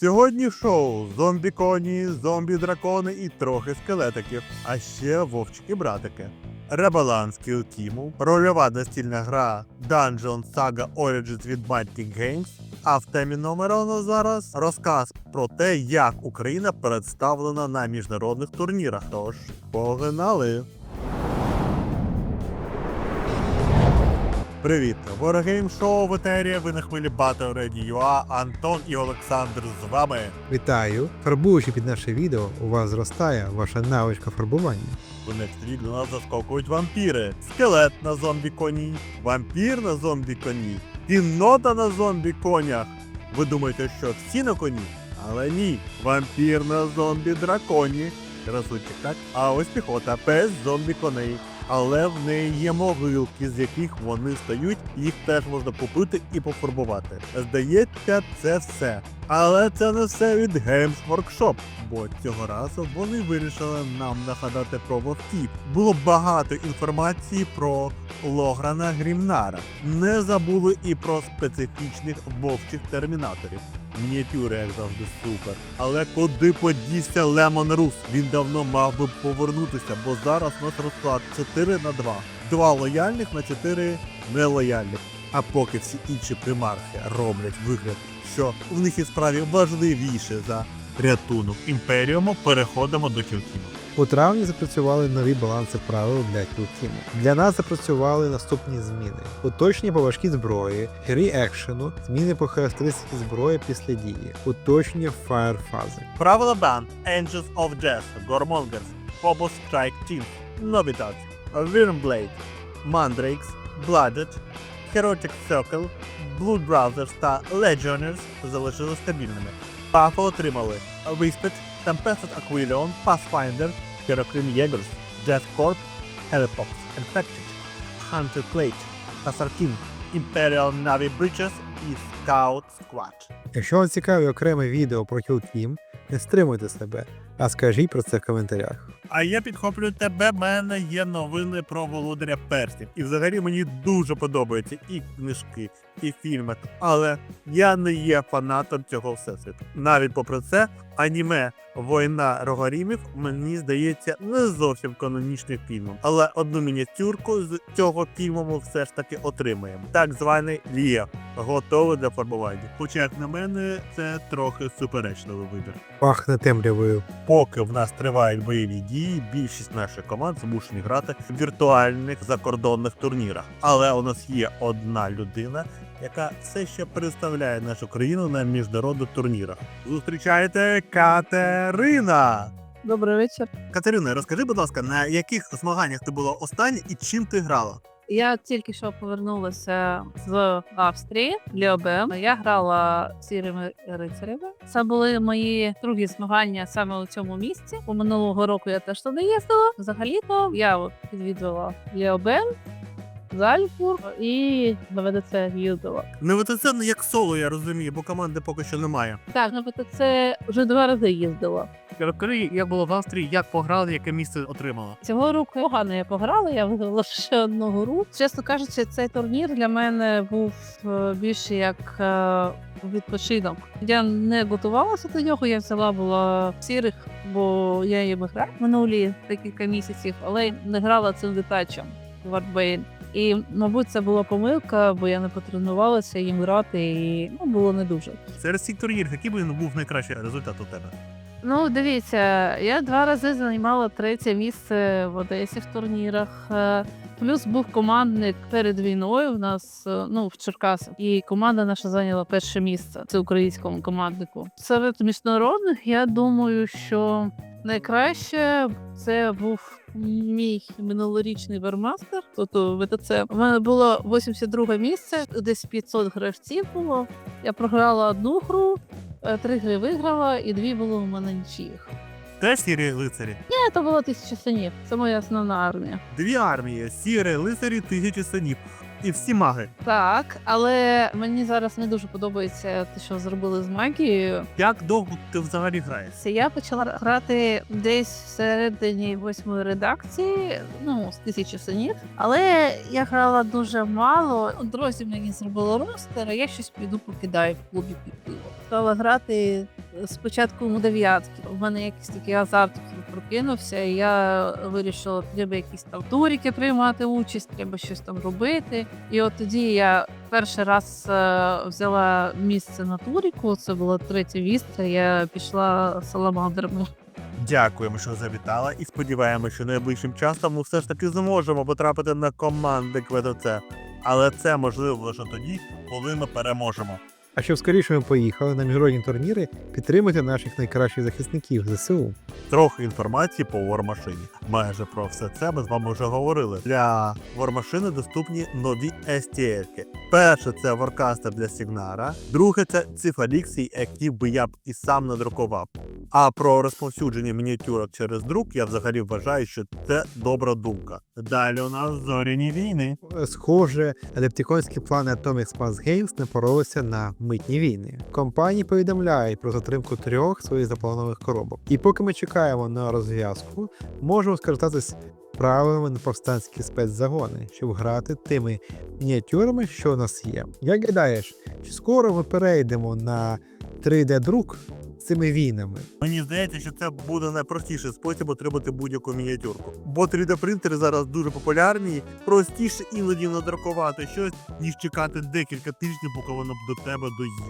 Сьогодні шоу зомбі коні, зомбі дракони і трохи скелетиків, а ще вовчики-братики. Ребаланс Kill Team, рольова настільна гра Dungeon Saga Origins від Bunting Games. А в темі номера у нас зараз розказ про те, як Україна представлена на міжнародних турнірах. Тож, погнали! Привіт! Ворогейм шоу в етері, ви на хвилі Battle Radio Антон і Олександр з вами. Вітаю! Фарбуючи під наше відео, у вас зростає ваша навичка фарбування. У Next до нас заскокують вампіри, скелет на зомбі коні, вампір на зомбі коні, кіннота на зомбі конях. Ви думаєте, що всі на коні? Але ні, вампір на зомбі драконі. Красунчик, так? А ось піхота без зомбі коней. Але в неї є могилки, з яких вони стають, їх теж можна купити і пофарбувати. Здається, це все. Але це не все від Games Workshop, бо цього разу вони вирішили нам нагадати про вовків. Було багато інформації про Лограна Грімнара. Не забули і про специфічних вовчих термінаторів. Мініатюри, як завжди, супер. Але куди подівся Лемон Рус? Він давно мав би повернутися, бо зараз у нас розклад 4 на 2. Два лояльних на 4 нелояльних. А поки всі інші примархи роблять вигляд, що в них і справі важливіше за рятунок імперіуму, переходимо до кілкіну. У травні запрацювали нові баланси правил для кілтіму. Для нас запрацювали наступні зміни: уточнення по важкій зброї, грі екшену, зміни по характеристиці зброї після дії, уточнення фаєр-фази. Правила банд Angels of Death, Gormongers, Phobos Strike Team, Novitas, Wyrmblade, Mandrakes, Blooded, Heroic Circle, Blood Brothers та Legionnaires залишились стабільними. Пафо отримали Wisped, Tempested Aquilion, Pathfinder, Herocrim Jaegers, Death Corp, Helipox, Infected, Hunter Plate, Tasarkin, Imperial Navy Bridges і Scout Squad. Якщо вам цікаві окреме відео про кілтім, не стримуйте себе, а скажіть про це в коментарях. А я підхоплюю тебе. В мене є новини про володаря перснів. І взагалі мені дуже подобаються і книжки, і фільми. Але я не є фанатом цього всесвіту. Навіть попри це, аніме Війна Рогарімів мені здається не зовсім канонічним фільмом. Але одну мініатюрку з цього фільму ми все ж таки отримаємо. Так званий Лія, готовий для фарбування. Хоча, як на мене, це трохи суперечливий вибір. Пахне темрявою. Поки в нас тривають бойові дії, більшість наших команд змушені грати в віртуальних закордонних турнірах. Але у нас є одна людина, яка все ще представляє нашу країну на міжнародних турнірах. Зустрічайте Катерина! Добрий вечір. Катерина, розкажи, будь ласка, на яких змаганнях ти була останнє і чим ти грала? Я тільки що повернулася з Австрії Ліобем. Я грала сірими рицарями. Це були мої другі змагання саме у цьому місці. У минулого року я теж туди їздила. Взагалі-то я от відвідувала Ліобем, Зальфур і на ВДЦ їздила. Не ВТЦ не як соло, я розумію, бо команди поки що немає. Так, на ВДЦ вже два рази їздила. Розкажи, як було в Австрії, як пограли, яке місце отримала. Цього року погано я пограла, я виграла ще одну гру. Чесно кажучи, цей турнір для мене був е, більше як е, відпочинок. Я не готувалася до нього, я взяла була сірих, бо я їм грав минулі декілька місяців, але не грала цим дитачам Вартбейн. І, мабуть, це була помилка, бо я не потренувалася їм грати, і ну, було не дуже. Серед цих турнірів, який був найкращий результат у тебе? Ну, дивіться, я два рази займала третє місце в Одесі в турнірах. Е, Плюс був командник перед війною в нас е, ну в Черкасах, і команда наша зайняла перше місце. Це українському команднику. Серед міжнародних я думаю, що найкраще це був мій минулорічний вермастер. Тобто ВТЦ. У мене було 82 місце, десь 500 гравців було. Я програла одну гру, три гри виграла, і дві було у мене нічиїх. Це сірі лицарі. Ні, це було тисяча синів. Це моя основна армія. Дві армії, сірі лицарі, тисячі синів. І всі маги. Так, але мені зараз не дуже подобається те, що зробили з магією. Як довго ти взагалі граєш? Це я почала грати десь всередині восьмої редакції, ну з тисячі синів. Але я грала дуже мало. Друзі мені зробили ростер, а я щось піду покидаю в клубі під пиво. Стала грати спочатку у дев'ятки. У мене якийсь такий азарт прокинувся, і я вирішила, треба якісь там туріки приймати участь, треба щось там робити. І от тоді я перший раз е, взяла місце на туріку. Це була третя вістка. Я пішла саламандрами. Дякуємо, що завітала, і сподіваємося, що найближчим часом ми все ж таки зможемо потрапити на команди КВДЦ. Але це можливо лише тоді, коли ми переможемо. А щоб скоріше ми поїхали на міжнародні турніри, підтримуйте наших найкращих захисників ЗСУ. Трохи інформації по Вормашині. Майже про все це ми з вами вже говорили. Для Вормашини доступні нові STL-ки. Перше це Воркастер для Сігнара, друге це цифаліксії, які би я б і сам надрукував. А про розповсюдження мініатюрок через друк я взагалі вважаю, що це добра думка. Далі у нас зоряні війни. Схоже, адептиконські плани Atomic Space Games не поролися на митні війни. Компанії повідомляють про затримку трьох своїх запланованих коробок. І поки ми чекаємо на розв'язку, можемо скористатись правилами на повстанські спецзагони, щоб грати тими мініатюрами, що у нас є. Як гадаєш, чи скоро ми перейдемо на 3D-друк з цими війнами? Мені здається, що це буде найпростіший спосіб отримати будь-яку мініатюрку. Бо 3D-принтери зараз дуже популярні, простіше іноді надрукувати щось, ніж чекати декілька тижнів, поки воно до тебе доїде.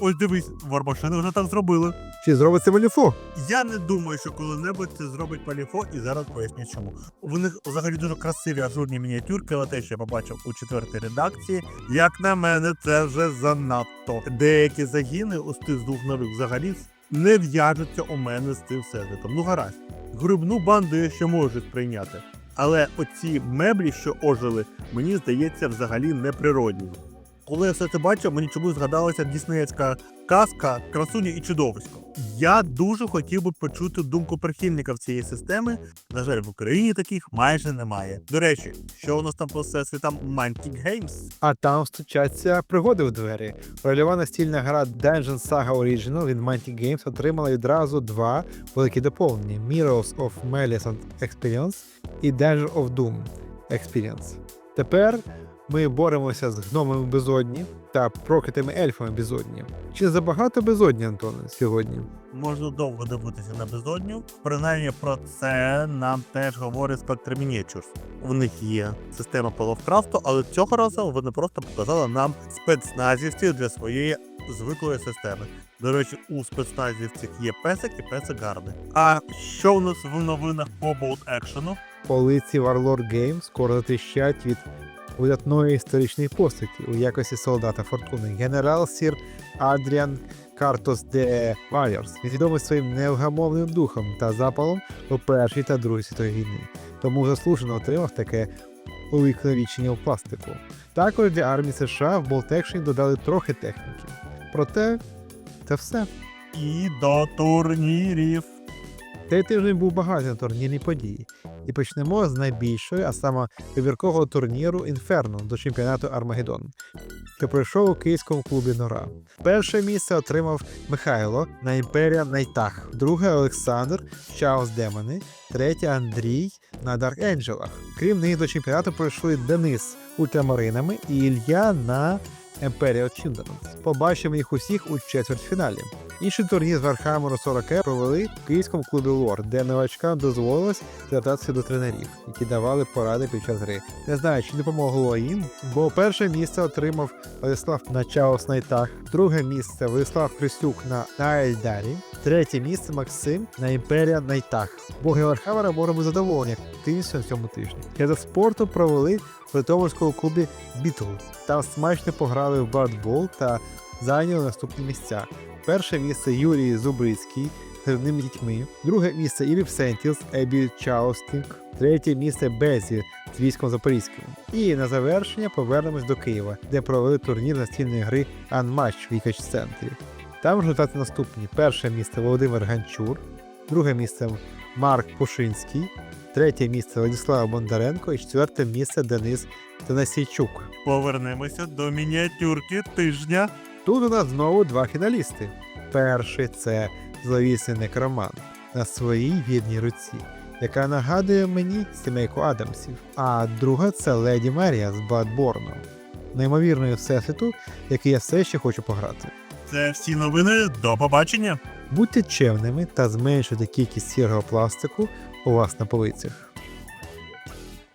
Ось дивись, вармашини вже так зробили. Чи зробить це Малюфо? Я не думаю, що коли-небудь це зробить Паліфо, і зараз поясню чому. У них взагалі дуже красиві ажурні мініатюрки, але те, що я побачив у четвертій редакції, як на мене, це вже занадто. Деякі загіни у тих з двох нових взагалі не в'яжуться у мене з цим сервітом. Ну гаразд, грибну банду я ще можу сприйняти. Але оці меблі, що ожили, мені здається, взагалі неприродні. Коли я все це бачив, мені чомусь згадалася діснеївська казка Красуня і чудовисько. Я дуже хотів би почути думку прихильників цієї системи. На жаль, в Україні таких майже немає. До речі, що у нас там по всесвітам Mantic Games? А там стучаться пригоди в двері. Рольова настільна гра Dungeon Saga Original від Mantic Games отримала відразу два великі доповнення: Mirrors of Malice Experience і Danger of Doom Experience. Тепер ми боремося з гномами безодні та проклятими ельфами безодні. Чи забагато безодні, Антоне, сьогодні? Можна довго дивитися на безодню. Принаймні про це нам теж говорить Spectre Miniatures. У них є система по ловкрафту, але цього разу вони просто показали нам спецназівців для своєї звиклої системи. До речі, у спецназівців є песик і песик гарний. А що у нас в новинах по болт екшену? Полиці Warlord Games скоро затріщать від видатної історичної постаті у якості солдата фортуни. Генерал Сір Адріан Картос де Варіорс, відомий своїм невгамовним духом та запалом у Першій та Другій світовій війни. Тому заслужено отримав таке увіковічення у пластику. Також для армії США в Action додали трохи техніки. Проте це все. І до турнірів. Цей тиждень був багатий на турнірні події. І почнемо з найбільшої, а саме вибіркового турніру Інферно до чемпіонату Армагеддон, що пройшов у київському клубі Нора. Перше місце отримав Михайло на Імперія Найтах, друге Олександр Чаус Демони, третє Андрій на Дарк Енджелах. Крім них до чемпіонату пройшли Денис ультрамаринами і Ілья на Imperial Children's. Побачимо їх усіх у четвертьфіналі. Інший турнір з Вархаммеру 40 провели в київському клубі Лор, де новачкам дозволилось звертатися до тренерів, які давали поради під час гри. Не знаю, чи допомогло їм, бо перше місце отримав Владислав на Чаос Найтах, друге місце Владислав Крисюк на Наельдарі, третє місце Максим на Імперія Найтах. Боги Вархаммера можемо задоволені активністю на цьому тижні. Для спорту провели в Житомирському клубі Бітл. Там смачно пограли в бардбол та зайняли наступні місця. Перше місце Юрій Зубрицький з гривними дітьми, друге місце Іліп Сентілс, Ебі Чаустінг, третє місце Безі з військом Запорізьким. І на завершення повернемось до Києва, де провели турнір настільної гри Анматч в Вікач центрі. Там результати наступні: перше місце Володимир Ганчур, друге місце Марк Пушинський, третє місце Владислав Бондаренко і четверте місце Денис Танасійчук. Повернемося до мініатюрки тижня. Тут у нас знову два фіналісти. Перший це зловісний некроман на своїй вірній руці, яка нагадує мені сімейку Адамсів. А друга це Леді Мерія з Бладборну, неймовірною всесвіту, який я все ще хочу пограти. Це всі новини. До побачення. Будьте чемними та зменшуйте кількість сірого пластику у вас на полицях.